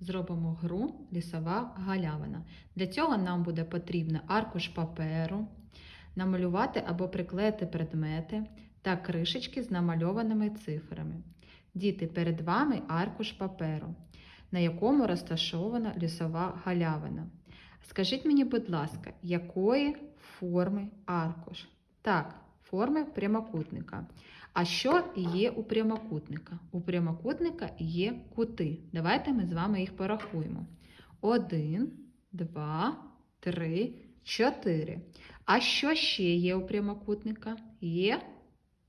зробимо гру лісова галявина. Для цього нам буде потрібно аркуш паперу, намалювати або приклеїти предмети та кришечки з намальованими цифрами. Діти, перед вами аркуш паперу, на якому розташована лісова галявина. Скажіть мені, будь ласка, якої форми аркуш? Так, форми прямокутника. А що є у прямокутника? У прямокутника є кути. Давайте ми з вами їх порахуємо. Один, два, три, чотири. А що ще є у прямокутника? Є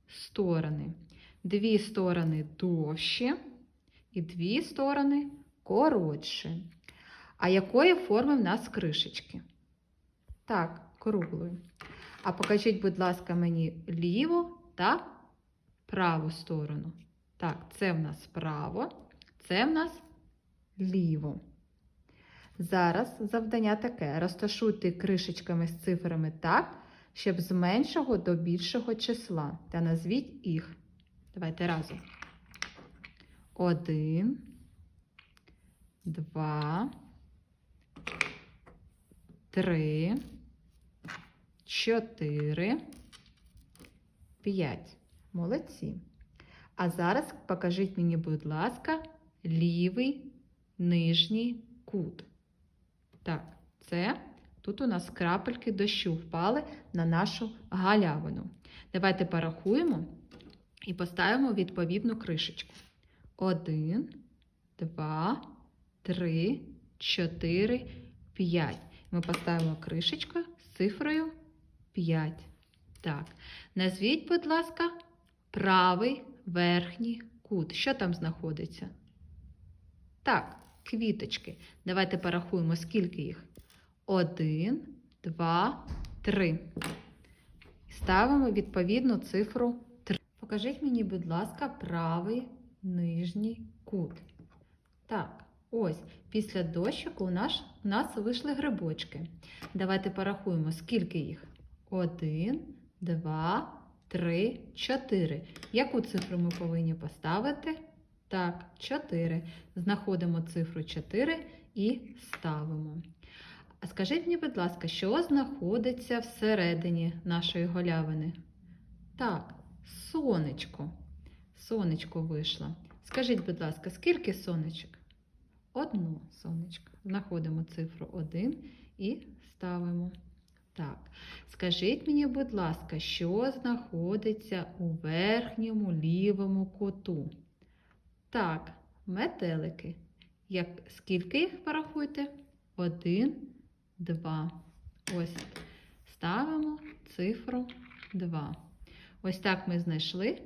сторони. Дві сторони довші і дві сторони коротші. А якої форми в нас кришечки? Так, круглої. А покажіть, будь ласка, мені ліву та праву сторону. Так, це в нас право, це в нас ліво. Зараз завдання таке: розташуйте кришечками з цифрами так, щоб з меншого до більшого числа. Та назвіть їх. Давайте разом. Один, два, три, чотири, п'ять. Молодці. А зараз покажіть мені, будь ласка, лівий нижній кут. Так, це тут у нас крапельки дощу впали на нашу галявину. Давайте порахуємо і поставимо відповідну кришечку. Один, два, три, чотири, п'ять. Ми поставимо кришечку з цифрою 5. Так, назвіть, будь ласка, правий верхній кут. Що там знаходиться? Так, квіточки. Давайте порахуємо, скільки їх. Один, два, три. Ставимо відповідну цифру 3. Покажіть мені, будь ласка, правий нижній кут. Так, ось, після дощику у нас, у нас вийшли грибочки. Давайте порахуємо, скільки їх. Один, два, три, чотири. Яку цифру ми повинні поставити? Так, 4. Знаходимо цифру 4 і ставимо. А скажіть мені, будь ласка, що знаходиться всередині нашої голявини? Так, сонечко. Сонечко вийшло. Скажіть, будь ласка, скільки сонечок? Одно сонечко. Знаходимо цифру 1 і ставимо. Так, скажіть мені, будь ласка, що знаходиться у верхньому лівому куту? Так, метелики. Як, скільки їх порахуйте? Один, два. Ось. Ставимо цифру 2. Ось так ми знайшли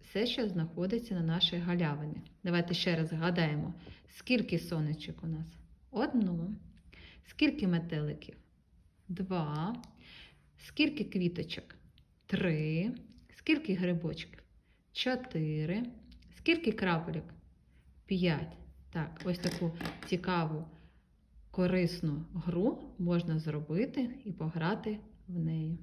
все, що знаходиться на нашій галявині. Давайте ще раз згадаємо, скільки сонечок у нас? Одно. Скільки метеликів? Два. Скільки квіточок? Три. Скільки грибочків? Чотири. Скільки крапелек? П'ять. Так, ось таку цікаву, корисну гру можна зробити і пограти в неї.